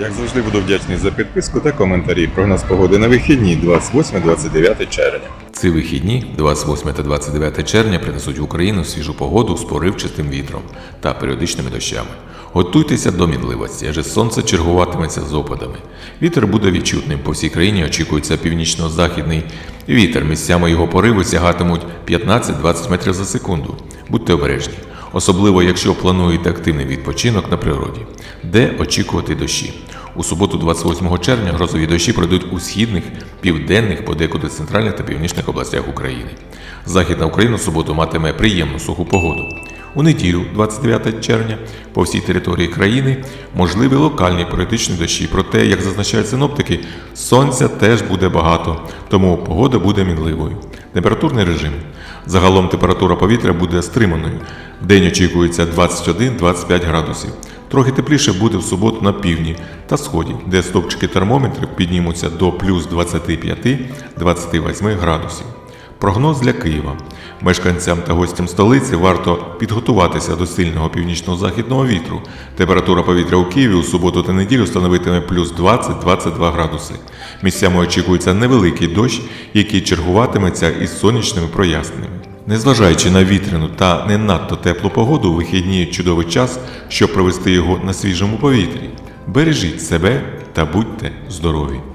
Як завжди буду вдячний за підписку та коментарі. Прогноз погоди на вихідні 28-29 червня. Ці вихідні, 28 та 29 червня, принесуть в Україну свіжу погоду з поривчастим вітром та періодичними дощами. Готуйтеся до мінливості, адже сонце чергуватиметься з опадами. Вітер буде відчутним. По всій країні очікується північно-західний вітер. Місцями його пориви сягатимуть 15-20 метрів за секунду. Будьте обережні, особливо якщо плануєте активний відпочинок на природі, де очікувати дощі. У суботу, 28 червня, грозові дощі пройдуть у східних, південних, подекуди центральних та північних областях України. Західна Україна в суботу матиме приємну суху погоду. У неділю, 29 червня, по всій території країни можливі локальні періодичні дощі. Проте, як зазначають синоптики, сонця теж буде багато, тому погода буде мінливою. Температурний режим. Загалом температура повітря буде стриманою. День очікується 21-25 градусів. Трохи тепліше буде в суботу на півдні та сході, де стопчики термометрів піднімуться до плюс 25-28 градусів. Прогноз для Києва. Мешканцям та гостям столиці варто підготуватися до сильного північно-західного вітру. Температура повітря у Києві у суботу та неділю становитиме плюс 20-22 градуси. Місцями очікується невеликий дощ, який чергуватиметься із сонячними проясненнями. Незважаючи на вітряну та не надто теплу погоду, вихідні чудовий час, щоб провести його на свіжому повітрі. Бережіть себе та будьте здорові!